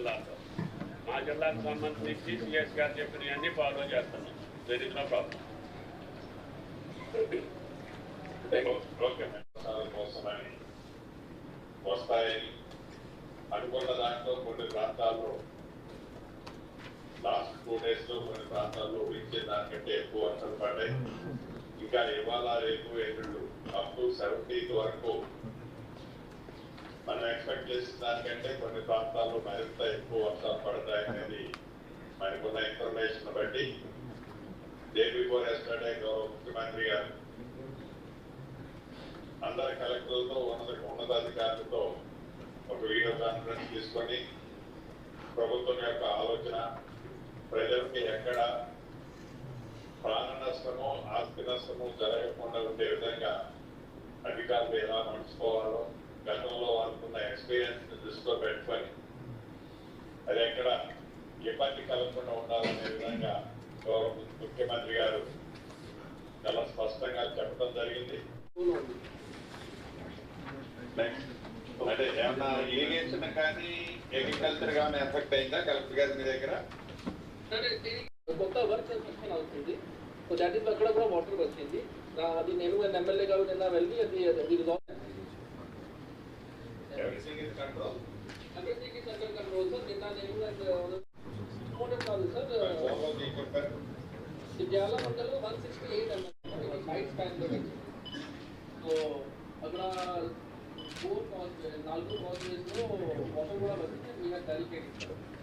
జిల్లాలో మా జిల్లాకు సంబంధించి సిఎస్ గారు చెప్పినవన్నీ ఫాలో చేస్తున్నాం there is no problem okay వస్తాయని అనుకున్న దాంట్లో కొన్ని ప్రాంతాల్లో లాస్ట్ టూ డేస్లో కొన్ని ప్రాంతాల్లో ఊహించే దానికంటే ఎక్కువ వర్షాలు పడ్డాయి. ఇంకా ఇవాళ రేపు ఎల్లుళ్ళు అప్ టు సెవెంటీన్త్ వరకు ఎక్స్పెక్ట్ చేసిన దానికంటే కొన్ని ప్రాంతాల్లో మరింత ఎక్కువ వర్షాలు పడతాయి అనేది మనకున్న ఇన్ఫర్మేషన్ బట్టి డే బిఫోర్ ఎస్టర్డే గౌరవ ముఖ్యమంత్రి గారు అందరి కలెక్టర్లతో ఉన్నత ఉన్నతాధికారులతో ఒక వీడియో కాన్ఫరెన్స్ తీసుకొని ప్రభుత్వం యొక్క ఆలోచన ప్రజలకి ఎక్కడ ప్రాణ నష్టము ఆస్తి నష్టము జరగకుండా ఉండే విధంగా అధికారులు ఎలా నడుచుకోవాలో గతంలో వాళ్ళకున్న ఎక్స్పీరియన్స్ దృష్టిలో పెట్టుకొని అది ఎక్కడ ఇబ్బంది కలగకుండా ఉండాలనే విధంగా గౌరవ ముఖ్యమంత్రి గారు చాలా స్పష్టంగా చెప్పడం జరిగింది. నెక్స్ట్ అంటే ఏమన్నా ఇరిగేషన్ కానీ అగ్రికల్చర్ కానీ ఎఫెక్ట్ అయిందా కలెక్టర్ గారి మీ దగ్గర? కొత్త వర్క్ కన్స్ట్రక్షన్ అవుతుంది. సో దాట్ ఈస్ అక్కడ కూడా వాటర్ వచ్చింది. నా- అది నేను ఎమ్మెల్యే గారు నిన్న వెళ్ళి అది control. Everything is under control, sir. Data level and uh, no problem, sir. Uh, follow the equipment. Vidyala Mandal 168 and side span level. So, अगला फोर कॉल नालको कॉल में तो वाटर बड़ा बदल के वी हैव डेलिकेटेड